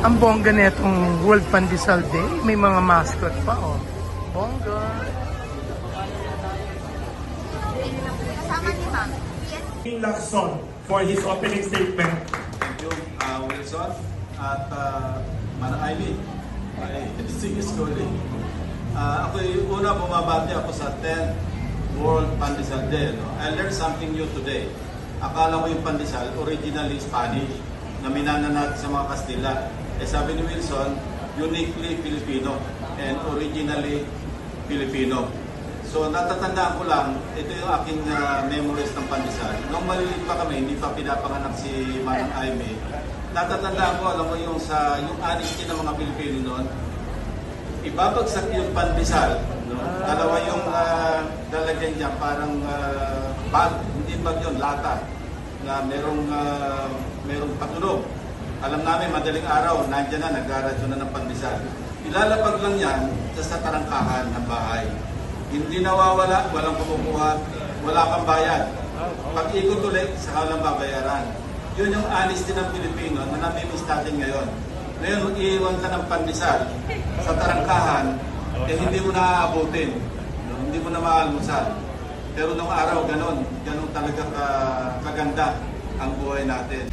Ang bongga netong World Pandesal Day, may mga mascot pa oh. Bongga. King Lacson for his opening statement. Thank you, uh, Wilson. At uh, Manang Ivy, ay sige schooling. Uh, ako yung una bumabati ako sa 10th World Pandesal Day. No? I learned something new today. Akala ko yung pandesal, originally Spanish, na minana natin sa mga Kastila. Eh sabi ni Wilson, uniquely Filipino and originally Filipino. So natatandaan ko lang, ito yung aking uh, memories ng pandesal. Nung maliliit pa kami, hindi pa pinapanganak si Manang Aimee. Natatandaan ko, alam mo yung sa yung honesty ng mga Pilipino noon, ibabagsak yung pandesal. No? Dalawa yung uh, lalagyan niya, parang uh, bag, hindi bag yun, lata, na merong, uh, merong patunog. Alam namin, madaling araw, nandiyan na, naggaradyo na ng pandesal. Ilalapag lang yan sa, sa tarangkahan ng bahay. Hindi nawawala, walang kumukuha, wala kang bayad. Pag ikot ulit, saka lang babayaran. Yun yung honesty ng Pilipino na namimiss natin ngayon. Ngayon, mag-iiwan ka ng pandesal sa tarangkahan, eh hindi mo na aabutin. No? Hindi mo na maalmusal. Pero nung araw, ganon. Ganon talaga ka, kaganda ang buhay natin.